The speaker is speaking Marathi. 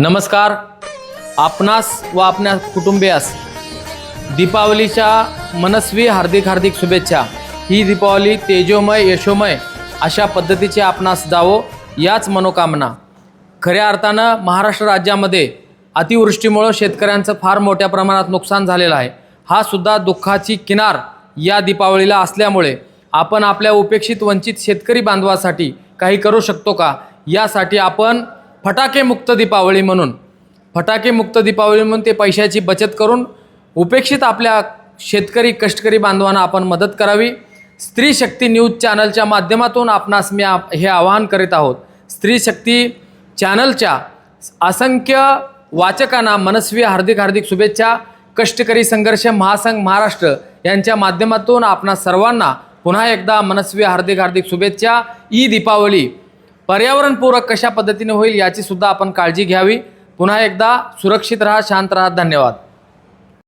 नमस्कार. आपणास व आपल्या कुटुंबियास दीपावलीच्या मनस्वी हार्दिक हार्दिक शुभेच्छा. ही दीपावली तेजोमय यशोमय अशा पद्धतीची आपणास जावो याच मनोकामना. खऱ्या अर्थानं महाराष्ट्र राज्यामध्ये अतिवृष्टीमुळं शेतकऱ्यांचं फार मोठ्या प्रमाणात नुकसान झालेलं आहे. हा सुद्धा दुःखाची किनार या दीपावलीला असल्यामुळे आपण आपल्या उपेक्षित वंचित शेतकरी बांधवासाठी काही करू शकतो का? यासाठी आपण फटाके मुक्त दीपावली म्हणून. फटाके मुक्त दीपावली म्हणून ते पैशाची बचत करून उपेक्षित आपल्या शेतकरी कष्टकरी बांधवांना आपण मदत करावी. स्त्री शक्ती न्यूज चॅनलच्या माध्यमातून आपणास मी आप हे आवाहन करीत आहोत. स्त्री शक्ती चॅनलच्या असंख्य वाचकांना मनस्वी हार्दिक हार्दिक शुभेच्छा. कष्टकरी संघर्ष महासंघ महाराष्ट्र यांच्या माध्यमातून आपणा सर्वांना पुन्हा एकदा मनस्वी हार्दिक हार्दिक शुभेच्छा. ई दीपावली. पर्यावरणपूरक कशा पद्धतीने होईल याची सुद्धा आपण काळजी घ्यावी. पुन्हा एकदा सुरक्षित राहा शांत राहा. धन्यवाद.